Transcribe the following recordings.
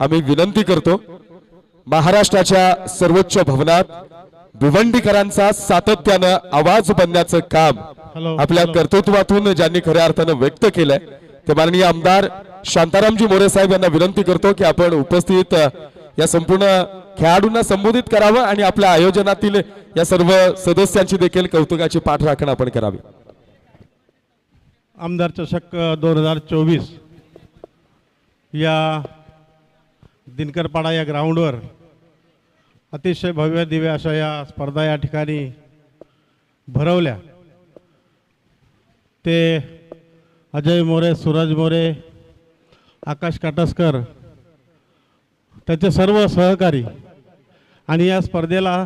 आम्ही विनंती करतो महाराष्ट्राच्या सर्वोच्च भवनात भिवंडीकरांचा सातत्यानं आवाज बनण्याचं काम आपल्या. कर्तृत्वातून ज्यांनी खऱ्या अर्थानं व्यक्त केलंय ते माननीय आमदार शांतारामजी मोरे साहेब यांना विनंती करतो की आपण उपस्थित या संपूर्ण खेळाडूंना संबोधित करावं आणि आपल्या आयोजनातील या सर्व सदस्यांची देखील कौतुकाची पाठराखण आपण करावी आमदार चषक दोन हजार चोवीस या दिनकरपाडा या ग्राउंडवर. अतिशय भव्य दिव्य अशा या स्पर्धा या ठिकाणी भरवल्या. ते अजय मोरे सूरज मोरे आकाश काटसकर त्याचे सर्व सहकारी आणि या स्पर्धेला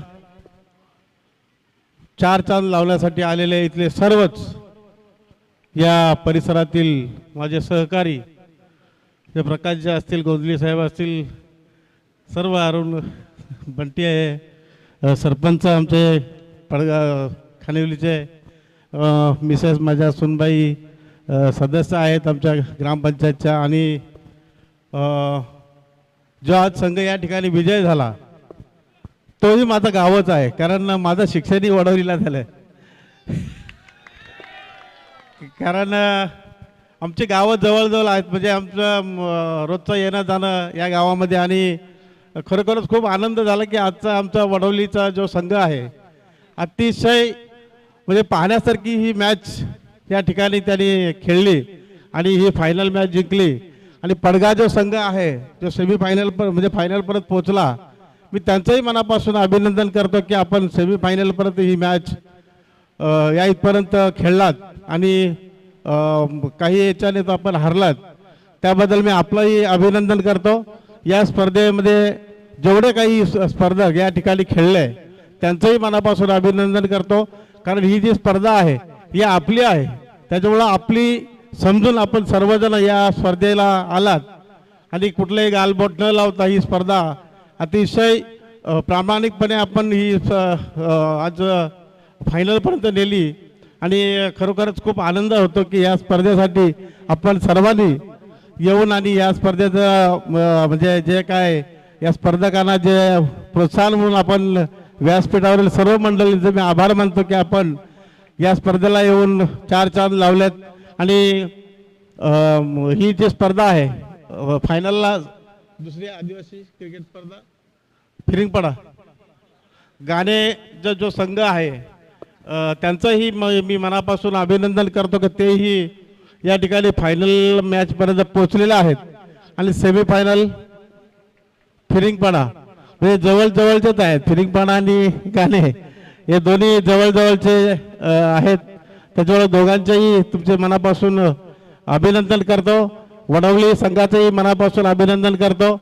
चार चांद लावण्यासाठी आलेले इथले सर्वच या परिसरातील माझे सहकारी जे प्रकाशजी असतील गोंधली साहेब असतील सर्व अरुण बंटी आहे सरपंच आमचे पडगा खानिवलीचे मिसेस माझ्या सुनबाई सदस्य आहेत आमच्या ग्रामपंचायतच्या आणि जो आज संघ या ठिकाणी विजय झाला तोही माझा गावच आहे कारण माझं शिक्षणही वडवलीला झालं कारण आमची गावं जवळजवळ आहेत. म्हणजे आमचं रोजचं येणं जाणं या गावामध्ये आणि खरोखरच खूप आनंद झाला की आजचा आमचा वडवलीचा जो संघ आहे अतिशय म्हणजे पाहण्यासारखी ही मॅच या ठिकाणी त्यांनी खेळली आणि ही फायनल मॅच जिंकली. आणि पडगा जो संघ आहे जो सेमीफायनल पर म्हणजे फायनलपर्यंत पोहोचला मी त्यांचंही मनापासून अभिनंदन करतो की आपण सेमीफायनलपर्यंत ही मॅच या इथपर्यंत खेळलात. आणि काही याच्याने तर आपण हरलात. त्याबद्दल मी आपलंही अभिनंदन करतो. या स्पर्धेमध्ये जेवढे काही स्पर्धक या ठिकाणी खेळले त्यांचंही मनापासून अभिनंदन करतो. कारण ही जी स्पर्धा आहे ही आपली आहे. त्याच्यामुळं आपली समजून आपण सर्वजण या स्पर्धेला आलात. आणि कुठलंही गालबोट न लावता ही स्पर्धा अतिशय प्रामाणिकपणे आपण ही स- आज फायनलपर्यंत नेली. आणि खरोखरच खूप आनंद होतो की या स्पर्धेसाठी आपण सर्वांनी येऊन आणि या स्पर्धेचं म्हणजे जे काय या स्पर्धकांना जे प्रोत्साहन म्हणून आपण व्यासपीठावरील सर्व मंडळींचे मी आभार मानतो की आपण या स्पर्धेला येऊन चार चांद लावलेत. आणि ही जी स्पर्धा आहे फायनलला दुसरी आदिवासी क्रिकेट स्पर्धा फिरिंगपडा. गाणे जो जो संघ आहे त्यांचंही म मी मनापासून अभिनंदन करतो की तेही या ठिकाणी फायनल मॅचपर्यंत पोचलेले आहेत. आणि सेमीफायनल फिरिंगपणा. म्हणजे जवळजवळचेच आहेत. फिरिंगपणा आणि गाणे. हे दोन्ही जवळजवळचे आहेत. त्याच्यामुळे दोघांचेही तुमचे मनापासून अभिनंदन करतो. वडवली संघाचंही मनापासून अभिनंदन करतो.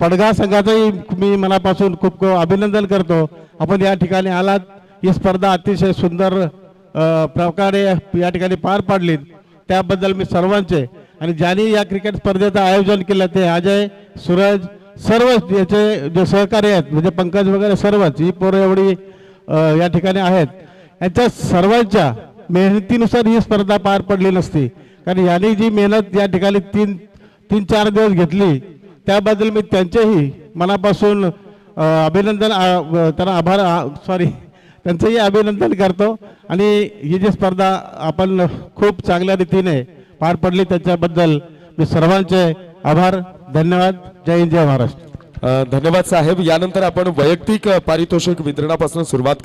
पडगा संघाचंही मी मनापासून खूप खूप अभिनंदन करतो. आपण या ठिकाणी आलात. ही स्पर्धा अतिशय सुंदर प्रकारे या ठिकाणी पार पाडली. त्याबद्दल मी सर्वांचे आणि ज्यांनी या क्रिकेट स्पर्धेचं आयोजन केलं ते अजय सूरज सर्व याचे जे सहकारी आहेत म्हणजे पंकज वगैरे सर्वच ही पोरं एवढी या ठिकाणी आहेत. यांच्या सर्वांच्या मेहनतीनुसार ही स्पर्धा पार पडली नसती. कारण यांनी जी मेहनत या ठिकाणी तीन तीन चार दिवस घेतली त्याबद्दल मी त्यांचेही मनापासून अभिनंदन त्यांना आभार सॉरी त्यांचंही अभिनंदन करतो. आणि ही जी स्पर्धा आपण खूप चांगल्या रीतीने पार पडली त्याच्याबद्दल मी सर्वांचे आभार धन्यवाद. जय हिंद जय महाराष्ट्र. धन्यवाद साहेब. यानंतर आपण वैयक्तिक पारितोषिक वितरणापासून सुरुवात